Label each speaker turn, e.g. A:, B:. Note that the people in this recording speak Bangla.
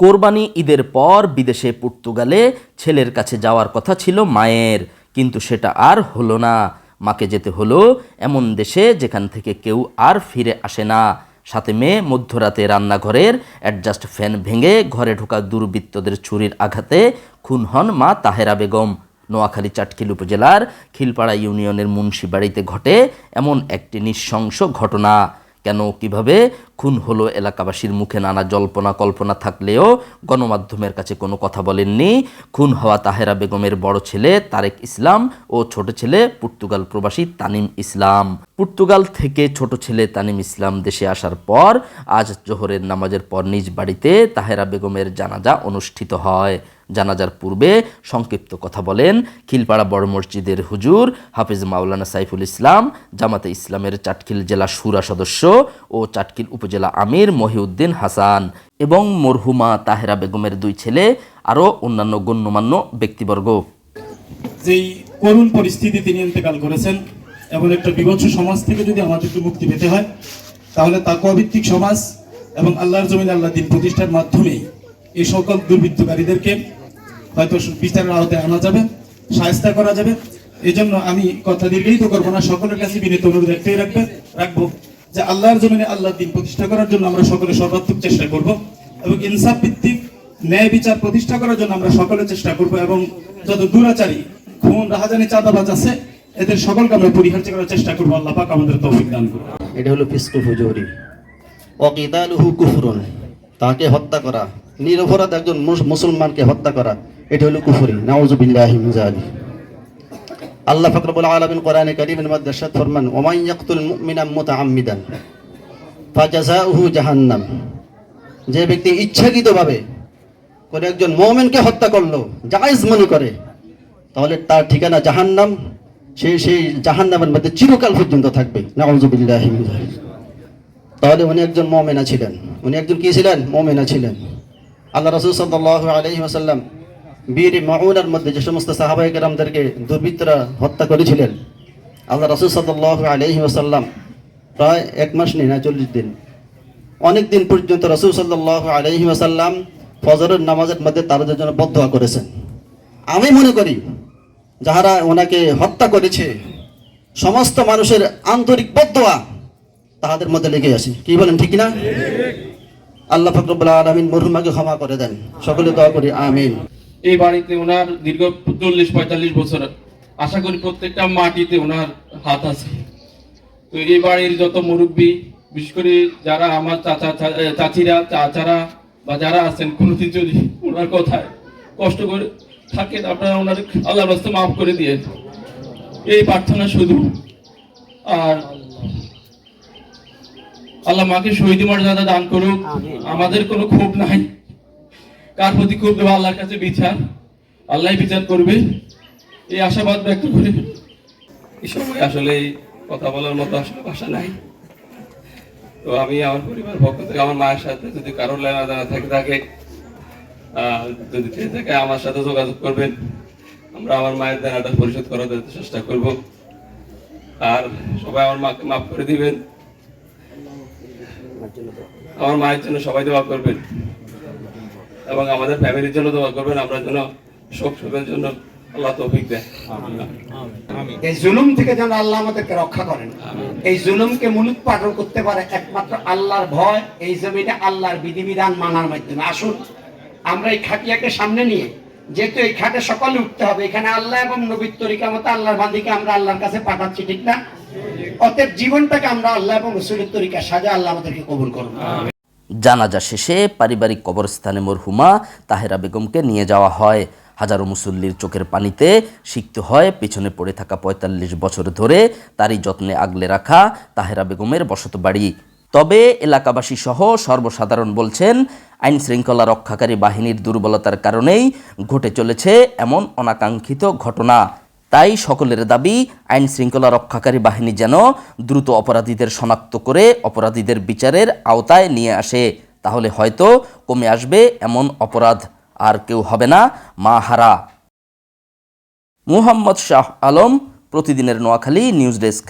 A: কোরবানি ঈদের পর বিদেশে পর্তুগালে ছেলের কাছে যাওয়ার কথা ছিল মায়ের, কিন্তু সেটা আর হলো না। মাকে যেতে হলো এমন দেশে যেখান থেকে কেউ আর ফিরে আসে না। সাথে মেয়ে মধ্যরাতে রান্নাঘরের অ্যাডজাস্ট ফ্যান ভেঙে ঘরে ঢোকা দুর্বৃত্তদের ছুরির আঘাতে খুন হন মা তাহেরা বেগম। নোয়াখালী চাটখিল উপজেলার খিলপাড়া ইউনিয়নের মুন্সিবাড়িতে ঘটে এমন একটি নৃশংস ঘটনা। কেন, কীভাবে খুন হলো এলাকাবাসীর মুখে নানা জল্পনা কল্পনা থাকলেও গণমাধ্যমের কাছে কোনো কথা বলেননি। খুন হওয়া তাহেরা বেগমের বড় ছেলে তারেক ইসলাম ও ছোট ছেলে পর্তুগাল প্রবাসী তানিম ইসলাম। পর্তুগাল থেকে ছোট ছেলে তানিম ইসলাম দেশে আসার পর আজ জোহরের নামাজের পর নিজ বাড়িতে তাহেরা বেগমের জানাজা অনুষ্ঠিত হয়। জানাজার পূর্বে সংক্ষিপ্ত কথা বলেন, খিলপাড়া বড় মসজিদের হুজুর হাফিজ মাওলানা সাইফুল ইসলাম, জামাতে ইসলামের চাটখিল জেলা সুরা সদস্য ও চাটখিল উপজেলা আমির মহিউদ্দিন হাসান এবং মরহুমা তাহেরা বেগমের দুই ছেলে আরও অন্যান্য গণ্যমান্য ব্যক্তিবর্গ।
B: যেই করুণ পরিস্থিতি তিনি ইন্তেকাল করেছেন এবং একটা বিভৎস সমাজ থেকে যদি আমাদেরকে মুক্তি পেতে হয়, তাহলে তাকুয়া ভিত্তিক সমাজ এবং আল্লাহর জমিন আল্লাহ দিন প্রতিষ্ঠার মাধ্যমেই এই সকল দুর্বৃত্তকারীদেরকে হয়তো বিচারের আওতায় আনা যাবে সাহায্য করা যাবে। এজন্য আমি কথা দীর্ঘায়িত করব না, সকলের কাছে বিনীত অনুরোধ একটাই রাখবে, রাখব। যে আল্লাহর জমিনে আল্লাহর দিন প্রতিষ্ঠা করার জন্য আমরা সকলে সর্বাত্মক চেষ্টা করব এবং ইনসাফ ভিত্তিক ন্যায় বিচার প্রতিষ্ঠা করার জন্য আমরা সকলে চেষ্টা করব এবং যত দুরাচারী, খুন, রাহাজানি, চাঁদাবাজ আছে, এদের সকলকে আমরা পরিহার্য করার চেষ্টা করব। আল্লাহ পাক আমাদের তৌফিক দান করুন।
C: এটা হলো ফিসকু ফুজুরি। অকিদালুহু কুফরুন, তাকে হত্যা করা। নিরপরাধ একজন মুসলমানকে হত্যা করা, এটা হলো কুফরি। নাউজুবিল্লাহি মিন যালিক আল্লাহ ফাকরুল আলামিন কোরআনে কারীমের মধ্যে ইরশাদ ফরমান, ওমান ইয়াকতুল মুমিনা মুতাআম্মিদান ফাজাযাউহু জাহান্নাম। যে ব্যক্তি ইচ্ছাকৃতভাবে করে একজন মুমিনকে হত্যা করল, জায়েজ মনে করে, তাহলে তার ঠিকানা জাহান্নাম। সেই সেই জাহান্নামের মধ্যে চিরকাল পর্যন্ত থাকবে। নাউজুবিল্লাহি তাহলে উনি একজন মমেনা ছিলেন। উনি একজন কি ছিলেন? মমেনা ছিলেন। আল্লাহ রসুল সাল্লাহ আলহি আসাল্লাম বীর মাউনার মধ্যে যে সমস্ত সাহাবাহিক রামদেরকে দুর্বৃত্তরা হত্যা করেছিলেন আল্লাহ রসুল সাল্লাহ আলহি আসাল্লাম প্রায় এক মাস নেই না চল্লিশ দিন। অনেক দিন পর্যন্ত রসুল সাল্লাহ আলহি আসাল্লাম ফজরের নামাজের মধ্যে তাদের জন্য বদয়া করেছেন। আমি মনে করি যাহারা ওনাকে হত্যা করেছে সমস্ত মানুষের আন্তরিক বদয়া তাহাদের মধ্যে লেগে আসি কি বলেন ঠিক না আল্লাহ ফকরবুল্লাহ আলমিন মরহুমাকে ক্ষমা করে দেন। সকলে দোয়া করি আমিন।
D: এই বাড়িতে ওনার দীর্ঘ চল্লিশ পঁয়তাল্লিশ বছর। আশা করি প্রত্যেকটা মাটিতে ওনার হাত আছে। তো এই বাড়ির যত মুরব্বী বিশেষ করে যারা আমার চাচা চাচিরা চাচারা বা যারা আছেন কোনোদিন যদি ওনার কথায় কষ্ট করে থাকেন আপনারা ওনার আল্লাহর রাস্তা মাফ করে দিয়ে এই প্রার্থনা শুধু। আর আল্লাহ মাকে শহীদ মর্যাদা দান করুক। আমাদের কোনো ক্ষোভ নাই। কার প্রতি ক্ষোভ দেবো আল্লাহর কাছে বিচার? আল্লাহ বিচার করবে। এই আশাবাদ ব্যক্ত করে। এই সময় আসলে কথা বলার মতো আসলে ভাষা নাই। তো আমি আমার পরিবার পক্ষ থেকে, আমার মায়ের সাথে যদি কারোর লেনা দেনা থাকে থাকে যদি থাকে, আমার সাথে যোগাযোগ করবেন। আমরা আমার মায়ের দেনাটা পরিশোধ করার চেষ্টা করব। আর সবাই আমার মাকে মাফ করে দিবেন। আমার মায়ের জন্য সবাই দোয়া করবেন। এবং আমাদের ফ্যামিলির জন্য দোয়া করবেন আমরা যেন শোক শোকের জন্য আল্লাহ তৌফিক দেয়
E: এই জুলুম থেকে যেন আল্লাহ আমাদেরকে রক্ষা করেন। এই জুলুমকে মুলুক পাঠন করতে পারে একমাত্র আল্লাহর ভয় এই জমিনে আল্লাহর বিধিবিধান মানার মাধ্যমে। আসুন আমরা এই খাটিয়াকে সামনে নিয়ে যেহেতু এই খাটে সকলে উঠতে হবে এখানে আল্লাহ এবং নবীর তরিকা মতো আল্লাহর বান্দিকে আমরা আল্লাহর কাছে পাঠাচ্ছি ঠিক না? অতএব জীবনটাকে আমরা আল্লাহ এবং রসুলের তরিকা সাজা আল্লাহ আমাদেরকে কবুল করুন।
A: জানাজা শেষে পারিবারিক কবরস্থানে মরহুমা তাহেরা বেগমকে নিয়ে যাওয়া হয়। হাজারো মুসল্লির চোখের পানিতে সিক্ত হয় পেছনে পড়ে থাকা পঁয়তাল্লিশ বছর ধরে তারই যত্নে আগলে রাখা তাহেরা বেগমের বসত বাড়ি। তবে এলাকাবাসী সহ সর্বসাধারণ বলছেন, আইন শৃঙ্খলা রক্ষাকারী বাহিনীর দুর্বলতার কারণেই ঘটে চলেছে এমন অনাকাঙ্ক্ষিত ঘটনা। তাই সকলের দাবি, আইন শৃঙ্খলা রক্ষাকারী বাহিনী যেন দ্রুত অপরাধীদের শনাক্ত করে অপরাধীদের বিচারের আওতায় নিয়ে আসে। তাহলে হয়তো কমে আসবে এমন অপরাধ, আর কেউ হবে না মা হারা। মুহাম্মদ শাহ আলম, প্রতিদিনের নোয়াখালী নিউজ ডেস্ক।